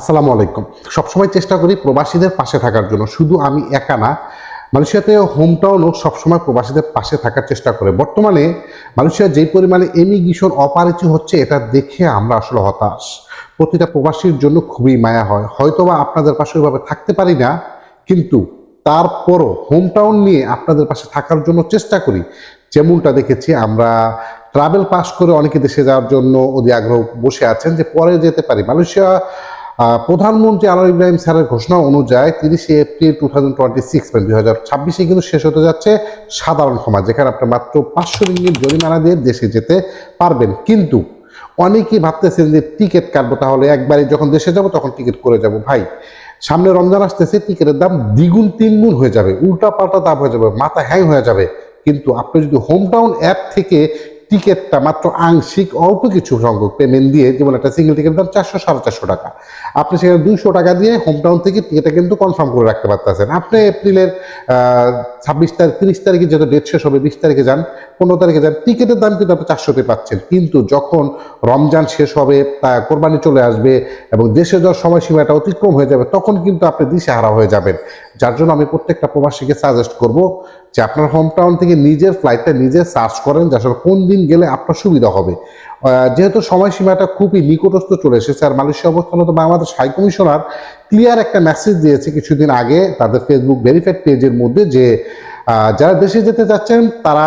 আসসালামু আলাইকুম। সবসময় চেষ্টা করি প্রবাসীদের পাশে থাকার জন্য। শুধু আমি একা না, মালয়েশিয়াতে হোম টাউনও সবসময় প্রবাসীদের পাশে থাকার চেষ্টা করে। বর্তমানে মালয়েশিয়া যেই পরিমাণে এমিগ্রেশন অপারেটি হচ্ছে, এটা দেখে আমরা আসলে হতাশ। প্রতিটা প্রবাসীর জন্য খুবই মায়া হয়। হয়তোবা আপনাদের পাশে ওইভাবে থাকতে পারি না, কিন্তু তারপরও হোম টাউন নিয়ে আপনাদের পাশে থাকার জন্য চেষ্টা করি। যেমনটা দেখেছি আমরা ট্রাভেল পাস করে অনেকে দেশে যাওয়ার জন্য অধি আগ্রহ বসে আছেন যে পরে যেতে পারি। মালয়েশিয়া প্রধানমন্ত্রী আনোয়ার ইব্রাহিম স্যারের ঘোষণা অনুযায়ী তিরিশে April two thousand twenty six মানে দুই হাজার ছাব্বিশে কিন্তু শেষ হতে যাচ্ছে সাধারণ সমাজ, যেখানে আপনি মাত্র পাঁচশো রিঙ্গিত জরিমানা দিয়ে দেশে যেতে পারবেন। কিন্তু অনেকেই ভাবতেছেন যে টিকিট কাটবো তাহলে একবারে যখন দেশে যাব তখন টিকিট করে যাব। ভাই, সামনে রমজান আসতেছে, টিকিটের দাম দ্বিগুণ তিনগুণ হয়ে যাবে উল্টা পাল্টা দাম হয়ে যাবে, মাথা হ্যাং হয়ে যাবে। কিন্তু আপনি যদি হোম টাউন অ্যাপ থেকে টিকিটটা মাত্র আংশিক অল্প কিছু সংখ্যক পেমেন্ট দিয়ে যেমন একটা সিঙ্গেল টিকিটের দাম চারশো, সাড়ে চারশো টাকা। আপনি সেখানে দুইশো টাকা দিয়ে হোম টাউন থেকে টিকিটটা কিন্তু কনফার্ম করে রাখতে পারতেছেন। আপনি এপ্রিলের ছাব্বিশ তারিখ, তিরিশ তারিখে যেহেতু ডেট শেষ হবে, বিশ তারিখে যান, পনেরো তারিখে যান টিকিটের দাম কিন্তু আপনি চারশোতে পাচ্ছেন। কিন্তু যখন রমজান শেষ হবে, তা কোরবানি চলে আসবে এবং দেশে যাওয়ার সময়সীমাটা অতিক্রম হয়ে যাবে, তখন কিন্তু আপনি দিশেহারা হয়ে যাবেন। যার জন্য আমি প্রত্যেকটা প্রবাসীকে সাজেস্ট করব যে আপনার হোম টাউন থেকে নিজের ফ্লাইটটা নিজে সার্চ করেন, যে আসলে কোন দিন গেলে আপনার সুবিধা হবে। যেহেতু সময়সীমাটা খুবই নিকটস্থ চলে এসেছে আর মালয়েশিয়া অবস্থানত বাংলাদেশ হাই কমিশনার ক্লিয়ার একটা মেসেজ দিয়েছে কিছুদিন আগে তাদের ফেসবুক ভেরিফাইড পেজের মধ্যে যে যারা দেশে যেতে চাচ্ছেন তারা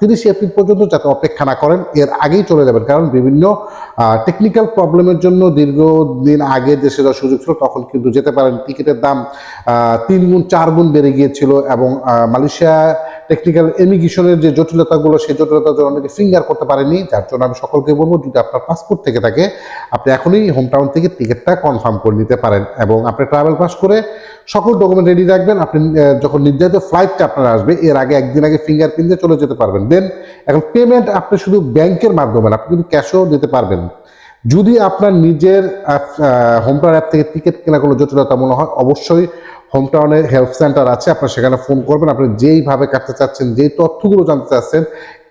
তিরিশে এপ্রিল পর্যন্ত যাতে অপেক্ষা না করেন, এর আগেই চলে যাবেন। কারণ বিভিন্ন টেকনিক্যাল প্রবলেমের জন্য দীর্ঘদিন আগে দেশে যাওয়ার সুযোগ ছিল, তখন কিন্তু যেতে পারেন। টিকিটের দাম তিন গুণ চার গুণ বেড়ে গিয়েছিল এবং মালয়েশিয়া টেকনিক্যাল ইমিগ্রেশনের যে জটিলতাগুলো, সেই জটিলতার জন্য অনেকে ফিঙ্গার করতে পারেনি। যার জন্য আমি সকলকে বলব, যদি আপনার পাসপোর্ট থেকে থাকে, আপনি এখনই হোম টাউন থেকে টিকিটটা কনফার্ম করে নিতে পারেন এবং আপনি ট্রাভেল পাস করে সকল ডকুমেন্ট রেডি রাখবেন। আপনি যখন নির্ধারিত ফ্লাইটটা আপনার আসবে, এর আগে একদিন আগে ফিঙ্গার প্রিন্ট চলে যেতে পারবেন। দেন এখন পেমেন্ট আপনি শুধু ব্যাংকের মাধ্যমে আপনি কিন্তু ক্যাশও দিতে পারবেন। যদি আপনার নিজের হোমটাউন অ্যাপ থেকে টিকিট কেনা কোনো জটিলতা মনে হয়, অবশ্যই হোম টাউনের হেল্প সেন্টার আছে, আপনার সেখানে ফোন করবেন, আপনি যেইভাবে কাটতে চাচ্ছেন যেই তথ্যগুলো জানতে চাচ্ছেন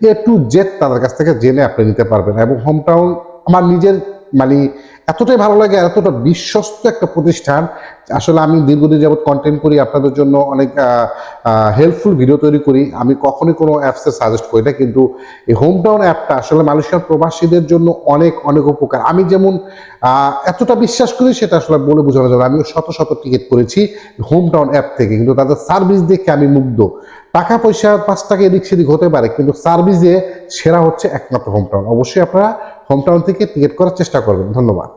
এ টু জেড তাদের কাছ থেকে জেনে আপনি নিতে পারবেন। এবং হোমটাউন আমার নিজের মানে এতটাই ভালো লাগে এতটা বিশ্বস্ত একটা প্রতিষ্ঠান। আসলে আমি দীর্ঘদিন যাবত কন্টেন্ট করি, আপনাদের জন্য অনেক হেল্পফুল ভিডিও তৈরি করি। আমি কখনোই কোনো অ্যাপসে সাজেস্ট করি না, কিন্তু এই হোম টাউন অ্যাপটা আসলে মালয়েশিয়ার প্রবাসীদের জন্য অনেক অনেক উপকার। আমি যেমন এতটা বিশ্বাস করি সেটা আসলে বলে বোঝানো যাবে। আমি শত শত টিকিট করেছি হোম টাউন অ্যাপ থেকে, কিন্তু তাদের সার্ভিস দেখে আমি মুগ্ধ। টাকা পয়সা পাঁচ টাকা এদিক সেদিক হতে পারে, কিন্তু সার্ভিসে সেরা হচ্ছে একমাত্র হোম টাউন অবশ্যই আপনারা হোম টাউন থেকে টিকিট করার চেষ্টা করবেন। ধন্যবাদ।